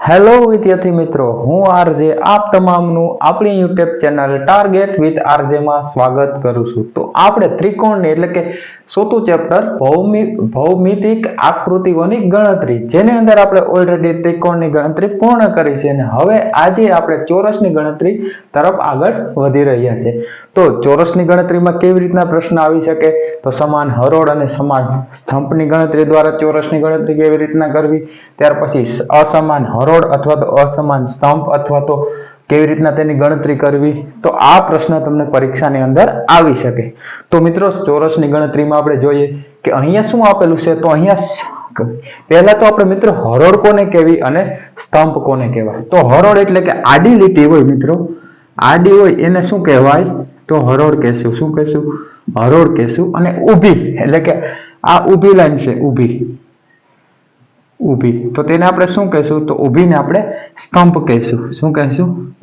Hello વિદ્યાર્થી મિત્રો, હું આરજે, આપ તમામનું આપણી યુટ્યુબ ચેનલ ટાર્ગેટ વિથ આરજેમાં સ્વાગત કરું છું. તો આપણે ત્રિકોણની એટલે કે ચોથું ચેપ્ટર ભૌમિ, ભૌમિતિક આકૃતિઓની ગણતરી, જેની અંદર આપણે ઓલરેડી ત્રિકોણની ગણતરી પૂર્ણ કરી છે અને હવે આજે આપણે ચોરસની ગણતરી તરફ આગળ વધી રહ્યા છે. તો ચોરસની ગણતરીમાં કેવી રીતના પ્રશ્ન આવી શકે? તો સમાન હરોળ અને સમાન સ્તંભની ગણતરી દ્વારા ચોરસની ગણતરી કેવી રીતના કરવી? ત્યાર પછી અસમાન હરોળ અથવા તો અસમાન સ્તંભ અથવા તો કેવી રીતના તેની ગણતરી કરવી? તો આ પ્રશ્ન તમને પરીક્ષાની અંદર આવી શકે. તો મિત્રો, ચોરસની ગણતરીમાં આપણે જોઈએ કે અહીંયા શું આપેલું છે? તો અહીંયા પહેલા તો આપણે મિત્રો હરોળ કોને કહેવી અને સ્તંભ કોને કહેવાય? તો હરોળ એટલે કે આડી લીટી હોય મિત્રો. આડી હોય એને શું કહેવાય? તો હરોળ કહેશું. શું કહેશું? હરોળ કહેશું અને ઊભી. એટલે કે આ ઊભી લાઈન છે, ઊભી. ઊભી. તો તેને આપણે શું કહેશું? તો ઊભીને આપણે સ્તંભ કહેશું. શું કહેશું?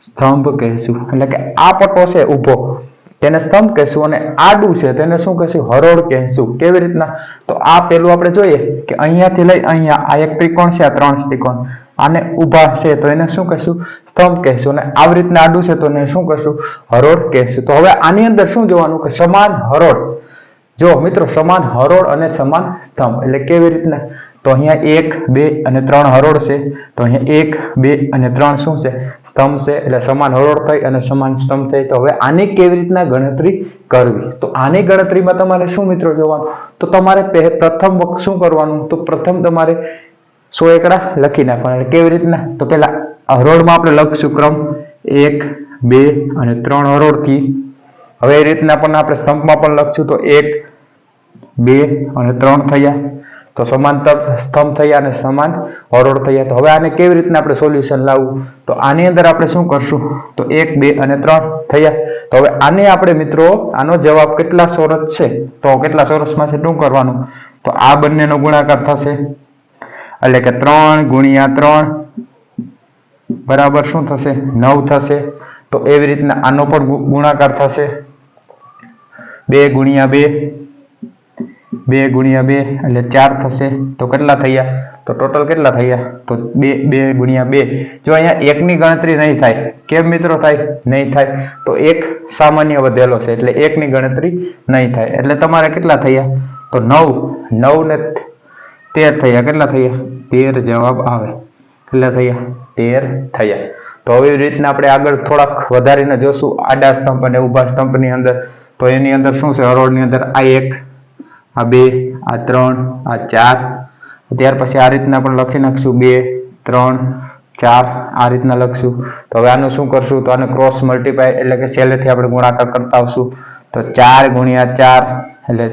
સ્તંભ કહેશું. એટલે કે આ પટ્ટો છે ઊભો. તેને સ્તંભ કહેશું અને આડું છે તેને શું કહેશું? હરોળ કહેશું. કેવી રીતના? તો આ પેલું આપણે જોઈએ કે અહીંયાથી લઈ અહીંયા આ એક ત્રિકોણ છે, આ ત્રણ ત્રિકોણ. આને ઊભા છે તો એને શું કહેશું? સ્તંભ કહેશું. અને આવી રીતના આડું છે તો એને શું કહેશું? હરોળ કહેશું. તો હવે આની અંદર શું જોવાનું? કે સમાન હરોળ. જો મિત્રો, સમાન હરોળ અને સમાન સ્તંભ. એટલે કેવી રીતના? તો અહીંયા એક, બે અને ત્રણ હરોળ છે. તો અહીંયા એક, બે અને ત્રણ શું છે? સ્તંભ છે, એટલે સમાન હરોળ થઈ અને સમાન સ્તંભ થઈ. તો હવે આની કેવી રીતના ગણતરી કરવી? તો આની ગણતરીમાં તમારે શું મિત્રો જોવાનું? તો તમારે પ્રથમ વખત શું કરવાનું? તો પ્રથમ તમારે સો એકડા લખી નાખવાના. કેવી રીતના? તો પેલા હરોળમાં આપણે લખશું ક્રમ એક, બે અને ત્રણ હરોળથી. હવે એ રીતના પણ આપણે સ્તંભમાં પણ લખશું. તો એક, બે અને ત્રણ થયા. તો સમાંતર સ્તંભ થયા અને સમાન હરોળ થયા. તો હવે આને કેવી રીતના આપણે સોલ્યુશન લાવવું? તો આની અંદર આપણે શું કરશું? તો એક, બે અને ત્રણ થયા. તો હવે આને આપણે મિત્રો, આનો જવાબ કેટલા સોરસ છે? તો કેટલા સોરસમાં છે? શું કરવાનું? તો આ બંનેનો ગુણાકાર થશે. એટલે કે ત્રણ ગુણ્યા ત્રણ બરાબર શું થશે? નવ થશે. તો એવી રીતના આનો પણ ગુણાકાર થશે. બે ગુણ્યા બે બે ગુણ્યા બે એટલે ચાર થશે. તો કેટલા થયા? તો ટોટલ કેટલા થયા? તો બે બે ગુણ્યા બે. જો અહીંયા એકની ગણતરી નહીં થાય, કેમ મિત્રો થાય? નહીં થાય. તો એક સામાન્ય વધેલો છે, એટલે એકની ગણતરી નહીં થાય. એટલે તમારે કેટલા થયા? તો નવ. નવ ને તેર થયા. કેટલા થયા? તેર જવાબ આવે. કેટલા થયા? તેર થયા. તો આવી રીતના આપણે આગળ થોડાક વધારીને જોશું. આડા સ્તંભ અને ઊભા સ્તંભની અંદર. તો એની અંદર શું છે? હરોળની અંદર આ એક આ બે, આ ત્રણ, આ ચાર. ત્યાર પછી આ રીતના પણ લખી નાખશું બે, ત્રણ, ચાર, આ રીતના લખશું. તો હવે આનું શું કરશું? તો આને ક્રોસ મલ્ટીપ્લાય એટલે કે છેલ્લેથી આપણે ગુણાકાર કરતા આવશું. તો ચાર ગુણ્યા ચાર, એટલે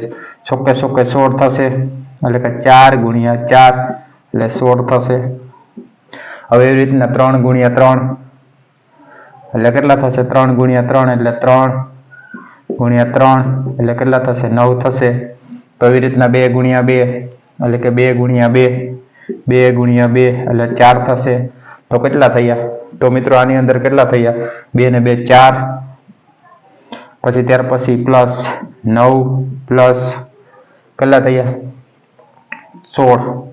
સોકે સોકે સોળ થશે. એટલે કે ચાર ગુણ્યા ચાર, એટલે સોળ થશે. હવે એવી રીતના ત્રણ ગુણ્યા ત્રણ, એટલે કેટલા થશે? ત્રણ ગુણ્યા ત્રણ, એટલે ત્રણ ગુણ્યા ત્રણ, એટલે કેટલા થશે? નવ થશે. તો એવી રીતના બે ગુણ્યા બે, એટલે કે બે ગુણ્યા બે બે ગુણ્યા બે, એટલે ચાર થશે. તો કેટલા થયા? તો મિત્રો આની અંદર કેટલા થયા? બે ને બે ચાર, પછી ત્યાર પછી પ્લસ નવ, પ્લસ કેટલા થયા? સોળ.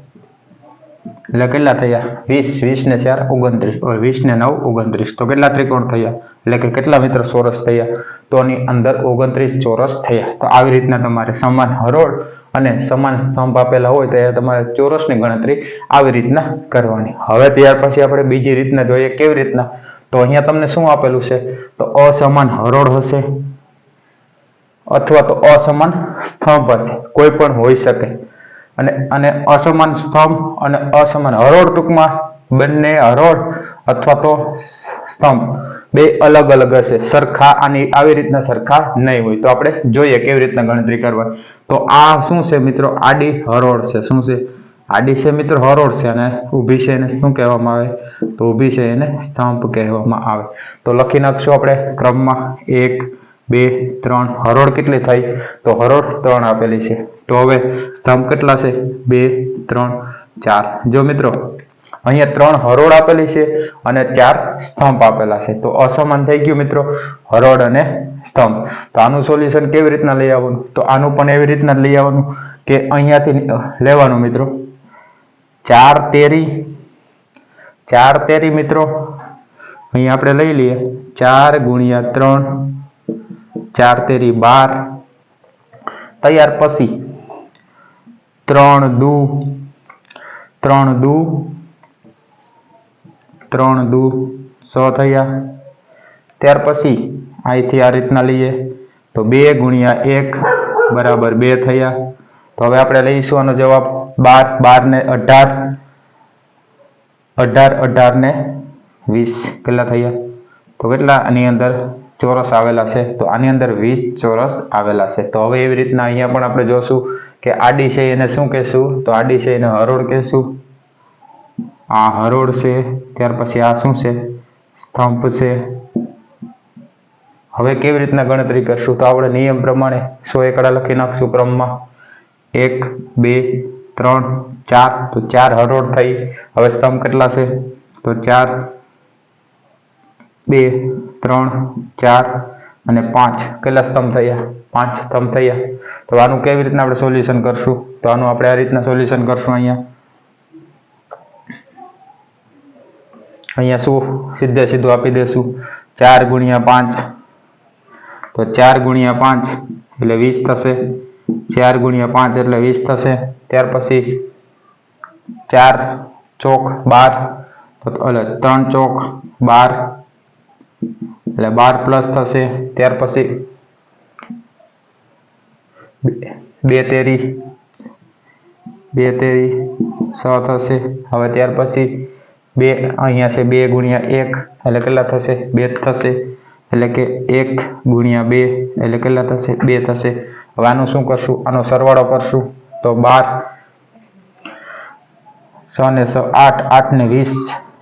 એટલે કેટલા થયા? વીસ વીસ ને ચાર, ઓગણત્રીસ. વીસ ને નવ, ઓગણત્રીસ. તો કેટલા ત્રિકોણ થયા? એટલે કે કેટલા મિત્ર ચોરસ થયા? તો આની અંદર ઓગણત્રીસ ચોરસ થયા. તો આવી રીતના તમારે સમાન હરોળ અને સમાન સ્તંભ આપેલા હોય તો એ તમારે ચોરસની ગણતરી આવી રીતના કરવાની. હવે ત્યાર પછી આપણે બીજી રીતના જોઈએ કેવી રીતના. તો અહીંયા તમને શું આપેલું છે? તો અસમાન હરોળ હશે અથવા તો અસમાન સ્તંભ હશે. કોઈ પણ હોઈ શકે. અને અને અસમાન સ્તંભ અને અસમાન હરોળ ટૂંકમાં બંને હરોળ અથવા તો સ્તંભ. બે અલગ અલગ હશે. સરખા આની આવી રીતના સરખા નહીં હોય. તો આપણે જોઈએ કેવી રીતના ગણતરી કરવા તો આ શું છે મિત્રો? આડી હરોળ છે. શું છે? આડી છે મિત્રો હરોળ છે અને ઊભી છે એને શું કહેવામાં આવે? તો ઊભી છે એને સ્તંભ કહેવામાં આવે. તો લખી નાખશું આપણે ક્રમમાં. એક બે, ત્રણ, હરોળ કેટલી થાય? તો હરોળ ત્રણ આપેલી છે. તો હવે સ્તંભ કેટલા છે? બે, ત્રણ, ચાર. જો મિત્રો, અહીંયા ત્રણ હરોળ આપેલી છે અને ચાર સ્તંભ આપેલા છે. તો અસમાન થઈ ગયું મિત્રો, હરોળ અને સ્તંભ. તો આનું સોલ્યુશન કેવી રીતના લઈ આવવાનું? તો આનું પણ એવી રીતના લઈ આવવાનું કે અહીંયાથી લેવાનું મિત્રો. ચાર તેરી ચાર તેરી મિત્રો, અહીં આપણે લઈ લઈએ. ચાર ગુણ્યા ત્રણ ચાર તેરી બાર. તૈયાર પછી ત્રણ દુ ત્રણ દુ ત્રણ દુ, સો થયા. ત્યાર પછી અહીંથી આ રીતના લઈએ. તો બે ગુણ્યા એક બરાબર બે થયા. તો હવે આપણે લઈશું આનો જવાબ બાર બાર ને અઢાર. અઢાર અઢાર ને વીસ. કેટલા થયા? તો કેટલા? આની અંદર ચોરસ આવેલા છે, તો આની અંદર વીસ ચોરસ આવેલા છે. તો હવે એવી રીતના અહીંયા પણ આપણે જોશું કે આડી છે એને શું કહેશું? તો આડી છે એને હરોળ કહેશું. આ હરોળ છે, ત્યાર પછી આ શું છે? સ્તંભ છે. હવે કેવી રીતના ગણતરી કરશું? તો આપણે નિયમ પ્રમાણે સો એકડા લખી નાખશું ક્રમમાં. એક, બે, ત્રણ, ચાર, તો ચાર હરોળ થઈ. હવે સ્તંભ કેટલા છે? તો ચાર, બે ત્રણ, ચાર અને પાંચ. કેટલા સ્તંભ થયા? પાંચ સ્તંભ થયા. તો આનું કેવી રીતના આપણે સોલ્યુશન કરશું? તો આનું આપણે આ રીતના સોલ્યુશન કરશું અહીંયા. અહીંયા શું? સીધે સીધું આપી દેશું. ચાર ગુણ્યા પાંચ. તો ચાર ગુણ્યા પાંચ એટલે વીસ થશે. ચાર ગુણ્યા પાંચ એટલે વીસ થશે. ત્યાર પછી ચાર ચોક બાર. એટલે ત્રણ ચોક બાર. એટલે બાર પ્લસ થશે, ત્યાર પછી બે- તેરી, બે તેરી છ થશે, હવે ત્યાર પછી બે, અહીંયા છે બે ગુણ્યા એક, એટલે કેટલા થશે? બે થશે, એટલે કે એક ગુણ્યા બે, એટલે કેટલા થશે? બે થશે. હવે આનું શું કરશું? આનો સરવાળો કરશું. તો બાર, છ ને છ આઠ આઠ ને વીસ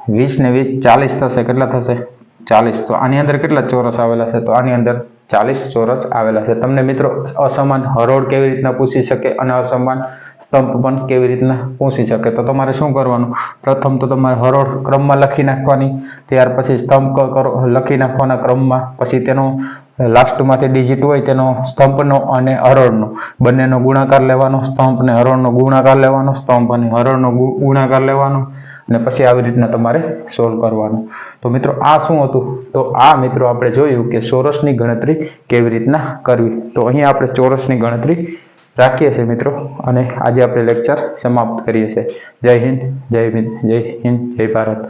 વીસ ને વીસ ચાલીસ થશે. કેટલા થશે? ચાલીસ. તો આની અંદર કેટલા ચોરસ આવેલા છે? તો આની અંદર ચાલીસ ચોરસ આવેલા છે. તમને મિત્રો અસમાન હરોળ કેવી રીતના પૂછી શકે અને અસમાન સ્તંભ પણ કેવી રીતના પૂછી શકે? તો તમારે શું કરવાનું? પ્રથમ તો તમારે હરોળ ક્રમમાં લખી નાખવાની, ત્યાર પછી સ્તંભ કરો, લખી નાખવાના ક્રમમાં, પછી તેનો લાસ્ટમાંથી ડિજિટ હોય તેનો સ્તંભનો અને હરોળનો. બંનેનો ગુણાકાર લેવાનો, સ્તંભ અને હરોળનો ગુણાકાર લેવાનો, સ્તંભ અને હરોળનો ગુણાકાર લેવાનો, અને પછી આવી રીતના તમારે સોલ્વ કરવાનું. તો મિત્રો આ શું હતું? તો આ મિત્રો આપણે જોયું કે ચોરસની ગણતરી કેવી રીતના કરવી. તો અહીંયા આપણે ચોરસની ગણતરી રાખીએ છીએ મિત્રો અને આજે આપણે લેક્ચર સમાપ્ત કરીએ છીએ. જય હિન્દ, જય જય હિન્દ, જય ભારત.